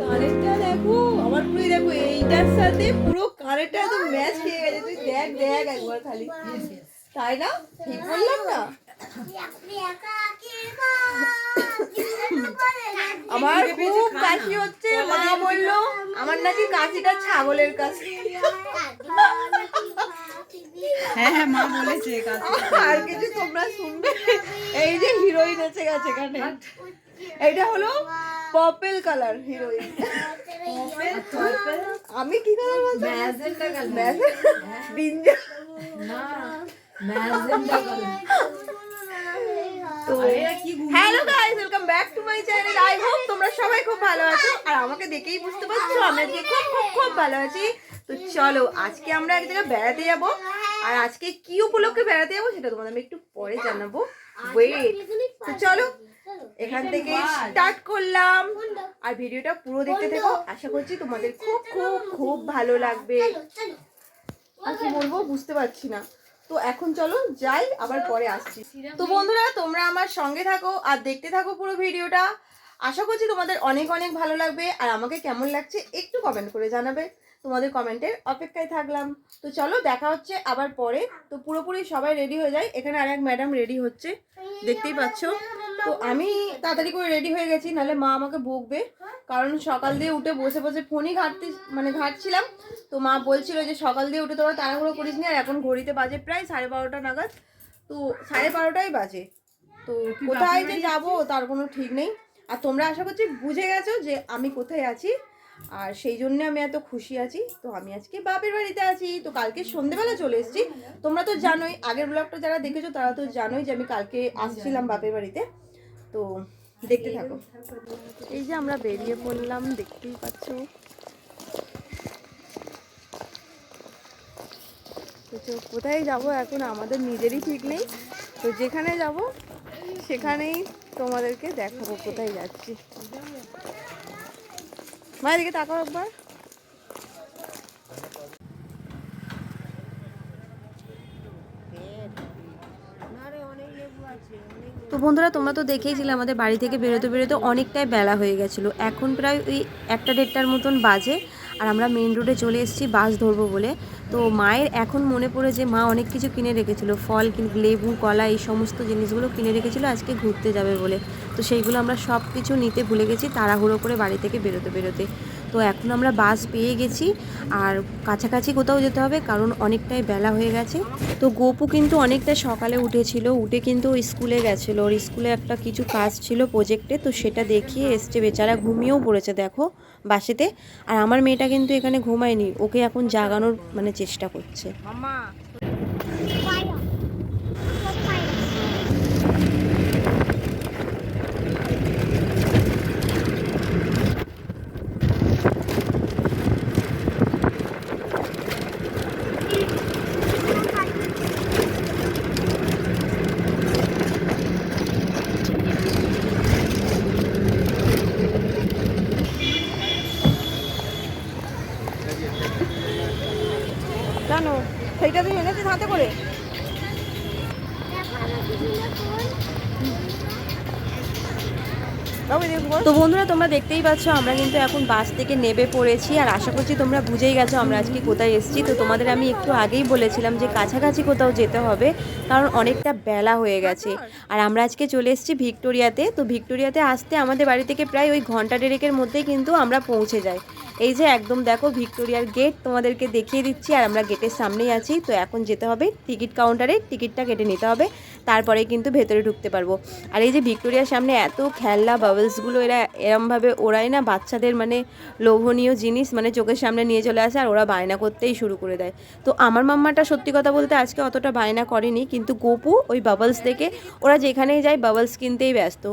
কানেরটা দেখো আমার পুরো দেখো এইটার সাথে পুরো কানেরটা একদম ম্যাচ খেয়ে গেছে। তুই দেখ দেখ একবার খালি। তাই না? ঠিক বললাম না? আমার খুব কাশি হচ্ছে মা বলল আমার নাকি কাশিটা ছাগলের কাশি। হ্যাঁ হ্যাঁ মা বলেছে আর কিছু তোমরা শুনবে? এই যে হিরোইন আছে গেছে এখানে। এটা হলো পার্পল কালার হিরোইন আমি কি কালার বলছি ম্যাজেন্টা কালার বিঞ্জা না ম্যাজেন্টা কালার তো hello guys welcome back to my channel I hope তোমরা সবাই খুব ভালো আছো। আর আমাকে দেখেই বুঝতে পারছ আমি আজকে খুব খুব খুব ভালো আছি। তো চলো আজকে আমরা এক জায়গায় বেড়াতে যাব। আর আজকে কি উপলক্ষে বেড়াতে যাব সেটা তোমাদের আমি একটু পরে জানাব। ওয়েট তো চলো এখান থেকে স্টার্ট করলাম। আর ভিডিওটা পুরো দেখতে থেকো। আশা করছি তোমাদের খুব খুব খুব ভালো লাগবে। আর কি বলব বুঝতে পারছি না। তো এখন চলো যাই আবার পরে আসছি। তো বন্ধুরা তোমরা আমার সঙ্গে থাকো আর দেখতে থাকো পুরো ভিডিওটা। আশা করছি তোমাদের অনেক অনেক ভালো লাগবে। আর আমাকে কেমন লাগছে একটু কমেন্ট করে জানাবে। তোমাদের কমেন্টের অপেক্ষায় থাকলাম। তো চলো দেখা হচ্ছে আবার পরে। তো পুরোপুরি সবাই রেডি হয়ে যায়। এখানে আর এক ম্যাডাম রেডি হচ্ছে। দেখতেই পাচ্ছ? তো আমি তাড়াতাড়ি করে রেডি হয়ে গেছি নাহলে মা আমাকে বকবে। কারণ সকাল দিয়ে উঠে বসে বসে ফোনই ঘাটতে মানে ঘাটছিলাম। তো মা বলছিল যে সকাল দিয়ে উঠে তোরা তাড়াহুড়ো করিস নি আর এখন ঘড়িতে বাজে প্রায় সাড়ে বারোটা নাগাদ। তো সাড়ে বারোটাই বাজে। তো কোথায় যে যাব তার কোনো ঠিক নেই। আর তোমরা আশা করছি বুঝে গেছো যে আমি কোথায় আছি। আর সেই জন্য আমি এত খুশি আছি। তো আমি আজকে বাপের বাড়িতে আছি। তো কালকে সন্ধেবেলা চলে এসেছি। তোমরা তো জানোই, আগের ব্লগটা যারা দেখেছ তারা তো জানোই যে আমি কালকে আসছিলাম বাপের বাড়িতে। তো দেখতে থাকো। এই যে আমরা বেরিয়ে পড়লাম, দেখতেই পাচ্ছ। তো কোথায় যাব এখন আমাদের নিজেরই ঠিক নেই। তো যেখানে যাব, সেখানেই তোমাদেরকে দেখাবো কোথায় যাচ্ছি। তাকাও একবার। তো বন্ধুরা, তোমরা তো দেখেইছিলে আমাদের বাড়ি থেকে বেরোতে বেরোতে অনেকটাই বেলা হয়ে গেছিল। এখন প্রায় ওই একটা দেড়টার মতন বাজে। আর আমরা মেন রোডে চলে এসেছি, বাস ধরবো বলে। তো মায়ের এখন মনে পড়ে যে মা অনেক কিছু কিনে রেখেছিল, ফল লেবু, কলা, এই সমস্ত জিনিসগুলো কিনে রেখেছিল, আজকে ঘুরতে যাবে বলে। তো সেইগুলো আমরা সব কিছু নিতে ভুলে গেছি, তাড়াহুড়ো করে বাড়ি থেকে বেরোতে বেরোতে। তো এখন আমরা বাস পেয়ে গেছি আর কাছাকাছি কোথাও যেতে হবে, কারণ অনেকটাই বেলা হয়ে গেছে। তো গোপু কিন্তু অনেকটা সকালে উঠেছিল, উঠে কিন্তু স্কুলে গেছিল। ওর স্কুলে একটা কিছু কাজ ছিল প্রজেক্টে তো সেটা দেখিয়ে এসছে, বেচারা ঘুমিয়েও পড়েছে, দেখো, বাসেতে। আর আমার মেয়েটা কিন্তু এখানে ঘুমায়নি, ওকে এখন জাগানোর মানে চেষ্টা করছে। জানো সেইটা এনেছিস হাতে করে? তো বন্ধুরা তোমরা দেখতেই পাচ্ছ আমরা কিন্তু এখন বাস থেকে নেবে পড়েছি আর আশা করছি তোমরা বুঝেই গেছো আমরা আজকে কোথায় এসেছি। তো তোমাদের আমি একটু আগেই বলেছিলাম যে কাছাকাছি কোথাও যেতে হবে কারণ অনেকটা বেলা হয়ে গেছে। আর আমরা আজকে চলে এসেছি ভিক্টোরিয়াতে। তো ভিক্টোরিয়াতে আসতে আমাদের বাড়ি থেকে প্রায় ওই ঘণ্টা ডেরেকের মধ্যেই কিন্তু আমরা পৌঁছে যাই। এই যে একদম দেখো ভিক্টোরিয়ার গেট তোমাদেরকে দেখিয়ে দিচ্ছি, আর আমরা গেটের সামনেই আছি। তো এখন যেতে হবে টিকিট কাউন্টারে, টিকিটটা কেটে নিতে হবে, তারপরে কিন্তু ভেতরে ঢুকতে পারব। আর এই যে ভিক্টোরিয়ার সামনে এত খেলনা বাবলসগুলো এরা এরমভাবে ওরাই না, বাচ্চাদের মানে লোভনীয় জিনিস মানে চোখের সামনে নিয়ে চলে আসে, আর ওরা বায়না করতেই শুরু করে দেয়। তো আমার মাম্মাটা সত্যি কথা বলতে আজকে অতটা বায়না করেনি, কিন্তু গোপু ওই বাবলস দেখে ওরা যেখানেই যায় বাবলস কিনতেই ব্যস্ত।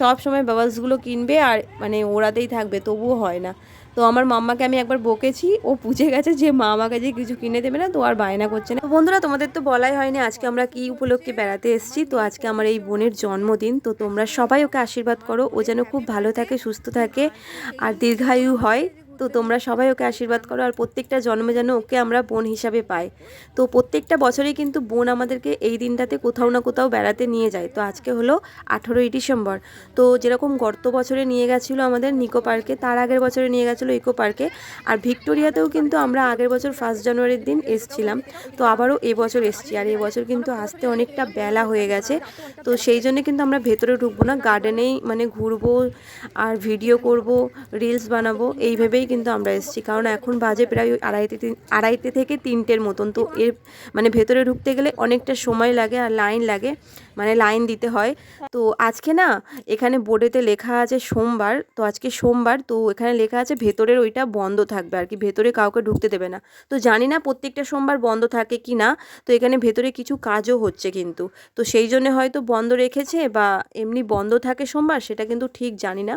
সব সময় বাবলসগুলো কিনবে আর মানে ওরাতেই থাকবে, তবুও হয় না। তো আমার মাম্মাকে আমি একবার বকেছি, ও বুঝে গেছে যে মা আমাকে যে কিছু কিনে দেবে না, তো আর বায়না করছে না। বন্ধুরা, তোমাদের তো বলাই হয়নি আজকে আমরা কি উপলক্ষে বেড়াতে এসেছি, তো আজকে আমার এই বোনের জন্মদিন, তো তোমরা সবাই ওকে আশীর্বাদ করো, ও যেন খুব ভালো থাকে, সুস্থ থাকে, আর দীর্ঘায়ু হয়। তো তোমরা সবাই ওকে আশীর্বাদ করো আর প্রত্যেকটা জন্মে যেন ওকে আমরা বোন হিসাবে পাই। তো প্রত্যেকটা বছরেই কিন্তু বোন আমাদেরকে এই দিনটাতে কোথাও না কোথাও বেড়াতে নিয়ে যায়। তো আজকে হলো আঠেরোই ডিসেম্বর। তো যেরকম গত বছরে নিয়ে গেছিল আমাদের নিকো পার্কে, তার আগের বছরে নিয়ে গেছিল ইকো পার্কে। আর ভিক্টোরিয়াতেও কিন্তু আমরা আগের বছর ফার্স্ট জানুয়ারির দিন এসছিলাম। তো আবারও এবছর এসছি আর এবছর কিন্তু আসতে অনেকটা বেলা হয়ে গেছে। তো সেই জন্য কিন্তু আমরা ভেতরে ঢুকবো না গার্ডেনেই মানে ঘুরবো আর ভিডিও করব রিলস বানাবো। এই ভেবেই কিন্তু আমরা এসেছি। কারণ এখন বাজে প্রায় আড়াইতে আড়াইতে থেকে তিনটের মতন। তো এর মানে ভেতরে ঢুকতে গেলে অনেকটা সময় লাগে আর লাইন লাগে মানে লাইন দিতে হয়। তো আজকে না, এখানে বোর্ডেতে লেখা আছে সোমবার। তো আজকে সোমবার, তো এখানে লেখা আছে ভেতরের ওইটা বন্ধ থাকবে আর কি। ভেতরে কাউকে ঢুকতে দেবে না। তো জানি না প্রত্যেকটা সোমবার বন্ধ থাকে কি না। তো এখানে ভেতরে কিছু কাজও হচ্ছে কিন্তু। তো সেই জন্য হয়তো বন্ধ রেখেছে বা এমনি বন্ধ থাকে সোমবার, সেটা কিন্তু ঠিক জানি না।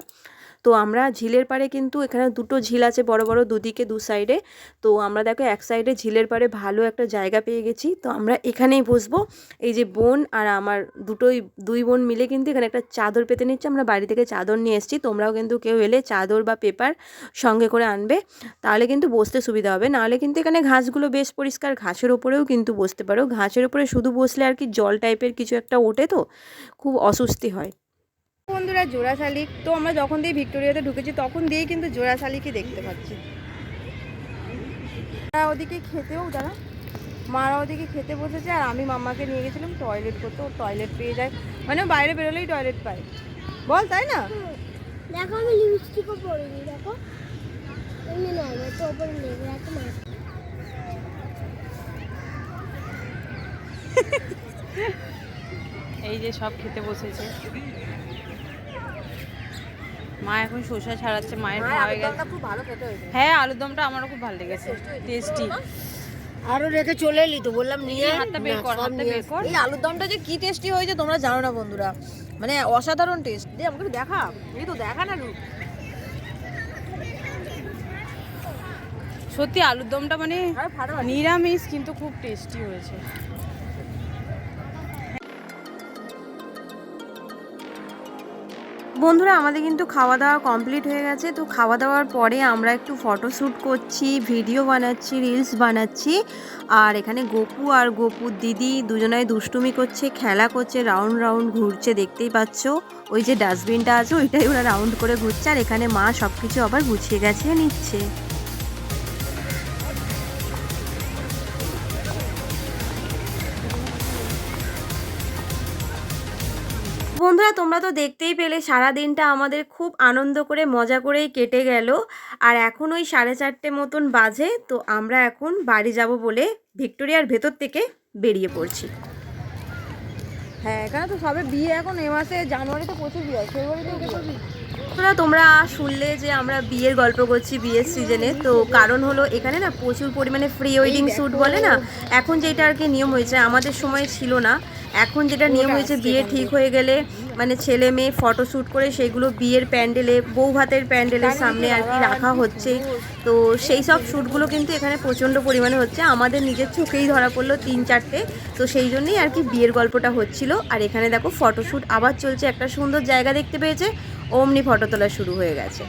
তো আমরা ঝিলের পাড়ে কিন্তু এখানে দুটো ঝিল আছে বড় বড় দুদিকে, দু সাইডে। তো আমরা দেখো এক সাইডে ঝিলের পাড়ে ভালো একটা জায়গা পেয়ে গেছি। তো আমরা এখানেই বসবো। এই যে বোন আর আমার দুটোই, দুই বোন মিলে কিন্তু এখানে একটা চাদর পেতে নিচ্ছে। আমরা বাড়ি থেকে চাদর নিয়ে এসেছি। তোমরাও কিন্তু কেউ এলে চাদর বা পেপার সঙ্গে করে আনবে। তাহলে কিন্তু বসতে সুবিধা হবে। নাহলে কিন্তু এখানে ঘাসগুলো বেশ পরিষ্কার। ঘাসের ওপরেও কিন্তু বসতে পারো। ঘাসের ওপরে শুধু বসলে আর কি জল টাইপের কিছু একটা ওঠে তো। খুব অস্বস্তি হয়। বন্ধুরা জোড়া শালিক তো আমরা যখন দিয়ে ভিক্টোরিয়াতে ঢুকেছি তখন দিয়েই কিন্তু জোড়া শালিকই দেখতে পাচ্ছি। মারা ওদিকে খেতেও তারা মারা ওদিকে খেতে বসেছে আর আমি মাম্মাকে নিয়ে গেছিলাম টয়লেট করতে ও টয়লেট পেয়ে যায়। মানে বাইরে বেরোলেই টয়লেট পায়। বল তাই না? দেখো আমি লিপস্টিকও পরিনি দেখো। এমনি নয় তো ওপরে লেগে আছে না এই যে সব খেতে বসেছে। মা এখন শসা ছাড়াচ্ছে মায়ের খাওয়া হয়ে গেছে। খুব ভালো খেতে হয়েছে। হ্যাঁ আলুর দমটা আমারও খুব ভালো লেগেছে। টেস্টি আরও রেখে চলে এলি তো বললাম নিয়ে এই হাতটা বের কর, হাতটা বের কর। এই আলুর দমটা যে কি টেস্টি হয়েছে তোমরা জানো না বন্ধুরা। মানে অসাধারণ টেস্ট। দে আমাকে দেখা। এই তো দেখা না রূপ সত্যি আলুর দমটা মানে নিরামিষ কিন্তু খুব টেস্টি হয়েছে। বন্ধুরা, আমাদের কিন্তু খাওয়া দাওয়া কমপ্লিট হয়ে গেছে। তো খাওয়া দাওয়ার পরে আমরা একটু ফটোশ্যুট করছি ভিডিও বানাচ্ছি রিলস বানাচ্ছি। আর এখানে গোপু আর গোপুর দিদি দুজনাই দুষ্টুমি করছে, খেলা করছে রাউন্ড রাউন্ড ঘুরছে, দেখতেই পাচ্ছ। ওই যে ডাস্টবিনটা আছে, ওইটাই ওরা রাউন্ড করে ঘুরছে। আর এখানে মা সব কিছু আবার গুছিয়ে গেছে, নিচ্ছে। বন্ধুরা, তোমরা তো দেখতেই পেলে সারা দিনটা আমাদের খুব আনন্দ করে, মজা করেই কেটে গেল। আর এখন ওই সাড়ে চারটে মতন বাজে, তো আমরা এখন বাড়ি যাব বলে ভিক্টোরিয়ার ভেতর থেকে বেরিয়ে পড়ছি। হ্যাঁ এখানে তো সবে বিয়ে এখন এ মাসে জানুয়ারিতে প্রচুর বিয়ে হয়। ফেব্রুয়ারিতে তোমরা শুনলে যে আমরা বিয়ের গল্প করছি বিয়ের সিজনে তো কারণ হলো এখানে না প্রচুর পরিমাণে প্রি ওয়েডিং শ্যুট বলে না এখন যেটা আর কি নিয়ম হয়েছে আমাদের সময় ছিল না। এখন যেটা নিয়ম হয়েছে বিয়ে ঠিক হয়ে গেলে মানে ছেলে মেয়ে ফটো শ্যুট করে সেগুলো বিয়ের প্যান্ডেলে বউ ভাতের প্যান্ডেলের সামনে আর কি রাখা হচ্ছে। তো সেই সব শ্যুটগুলো কিন্তু এখানে প্রচণ্ড পরিমাণে হচ্ছে। আমাদের নিজের চোখেই ধরা পড়ল তিন চারটে। তো সেই জন্যই আর কি বিয়ের গল্পটা হচ্ছিল। আর এখানে দেখো ফটোশ্যুট আবার চলছে। একটা সুন্দর জায়গা দেখতে পেয়েছে। অমনি ফটো তোলা শুরু হয়ে গেছে।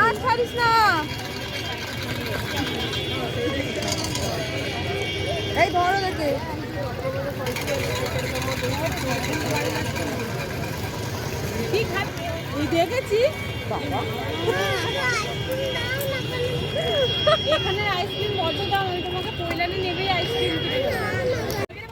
আর এই ধরো দেখে। দেখেছি এখানে আইসক্রিম বড্ড দাম আমি তোমাকে পয়লানে নেবেই আইসক্রিম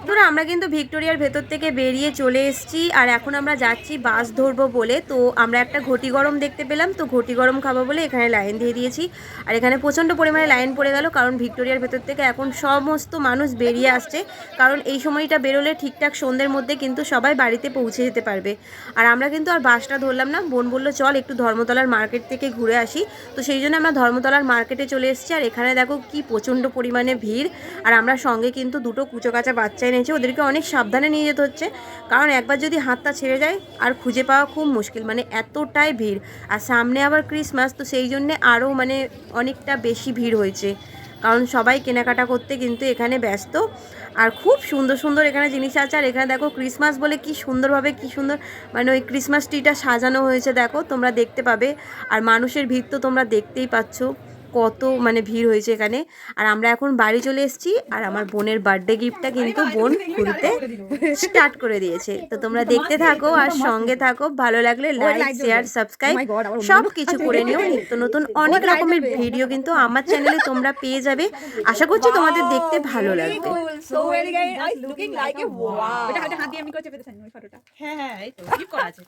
ধরো, আমরা কিন্তু ভিক্টোরিয়ার ভেতর থেকে বেরিয়ে চলে এসেছি, আর এখন আমরা যাচ্ছি বাস ধরবো বলে। তো আমরা একটা ঘটি গরম দেখতে পেলাম, তো ঘটি গরম খাব বলে এখানে লাইন দিয়ে দিয়েছি। আর এখানে প্রচণ্ড পরিমাণে লাইন পড়ে গেল, কারণ ভিক্টোরিয়ার ভেতর থেকে এখন সমস্ত মানুষ বেরিয়ে আসছে। কারণ এই সময়টা বেরোলে ঠিকঠাক সন্ধ্যের মধ্যে কিন্তু সবাই বাড়িতে পৌঁছে যেতে পারবে। আর আমরা কিন্তু আর বাসটা ধরলাম না, বোন বলল, চল একটু ধর্মতলার মার্কেট থেকে ঘুরে আসি। তো সেই জন্য আমরা ধর্মতলার মার্কেটে চলে এসেছি, আর এখানে দেখো কি প্রচণ্ড পরিমাণে ভিড়। আর আমরা সঙ্গে কিন্তু দুটো কুচো কাচা বাচ্চা এনেছি, ওদেরকে অনেক সাবধানে নিয়ে যেতে হচ্ছে। কারণ একবার যদি হাতটা ছেড়ে যায়, আর খুঁজে পাওয়া খুব মুশকিল মানে এতটাই ভিড়। আর সামনে আবার ক্রিসমাস তো সেই জন্যে আরও মানে অনেকটা বেশি ভিড় হয়েছে। কারণ সবাই কেনাকাটা করতে কিন্তু এখানে ব্যস্ত। আর খুব সুন্দর সুন্দর এখানে জিনিস আছে। আর এখানে দেখো ক্রিসমাস বলে কি সুন্দরভাবে, কি সুন্দর মানে ওই ক্রিসমাস ট্রিটা সাজানো হয়েছে, দেখো তোমরা দেখতে পাবে। আর মানুষের ভিড় তো তোমরা দেখতেই পাচ্ছ। কত মানে ভিড় হয়েছে এখানে। আর আমরা এখন বাড়ি চলে এসেছি আর আমার বোনের বার্থডে গিফটটা কিন্তু বোন খুলতে স্টার্ট করে দিয়েছে। তো তোমরা দেখতে থাকো আর সঙ্গে থাকো ভালো লাগলে লাইক শেয়ার সাবস্ক্রাইব সব কিছু করে নিও। নিত্য নতুন অনেক রকমের ভিডিও কিন্তু আমার চ্যানেলে তোমরা পেয়ে যাবে। আশা করছি তোমাদের দেখতে ভালো লাগবে। হ্যাঁ হ্যাঁ এই তো কি করা আছে।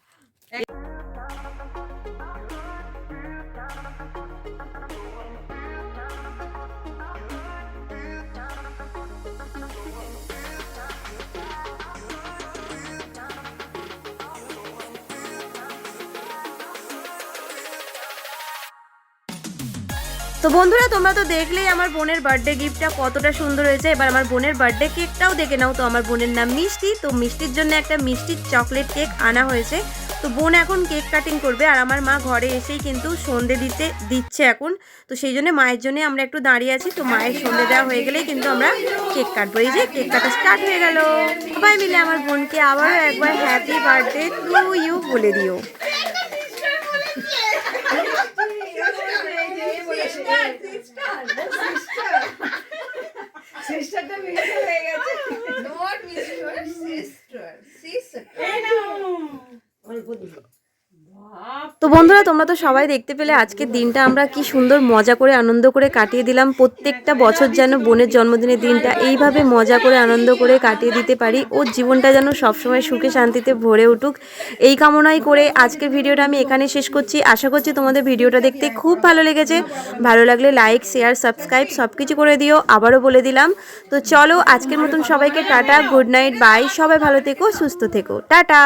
তো বন্ধুরা, তোমরা তো দেখলেই আমার বোনের বার্থডে গিফটটা কতটা সুন্দর হয়েছে। এবার আমার বোনের বার্থডে কেকটাও দেখে নাও। তো আমার বোনের নাম মিষ্টি। তো মিষ্টির জন্য একটা মিষ্টির চকলেট কেক আনা হয়েছে। তো বোন এখন কেক কাটিং করবে। আর আমার মা ঘরে এসেই কিন্তু সন্ধে দিতে দিচ্ছে এখন। তো সেই জন্য মায়ের জন্য আমরা একটু দাঁড়িয়ে আছি। তো মায়ের সন্ধে দেওয়া হয়ে গেলেই কিন্তু আমরা কেক কাটবো। এই যে কেক কাটা স্টার্ট হয়ে গেল। সবাই মিলে আমার বোনকে আবারও একবার হ্যাপি বার্থডে টু ইউ বলে দিও। সিস্টার সিস্টার সিস্টার সিস্টারটা মিস হয়ে গেছে নট মিস সিস্টার সিস্টার এই নাও অল্প দিন তো বন্ধুরা, তোমরা তো সবাই দেখতে পেলে আজকের দিনটা। আমরা কি সুন্দর মজা করে, আনন্দ করে কাটিয়ে দিলাম। প্রত্যেকটা বছর যেন বোনের জন্মদিনের দিনটা এইভাবে মজা করে, আনন্দ করে কাটিয়ে দিতে পারি। ওর জীবনটা যেন সবসময় সুখে শান্তিতে ভরে উঠুক। এই কামনাই করে আজকের ভিডিওটা আমি এখানে শেষ করছি। আশা করছি তোমাদের ভিডিওটা দেখতে খুব ভালো লেগেছে। ভালো লাগলে লাইক শেয়ার সাবস্ক্রাইব সব কিছু করে দিও। আবারও বলে দিলাম। তো চলো, আজকের মতন সবাইকে টাটা গুড নাইট বাই সবাই ভালো থেকো, সুস্থ থেকো। টাটা!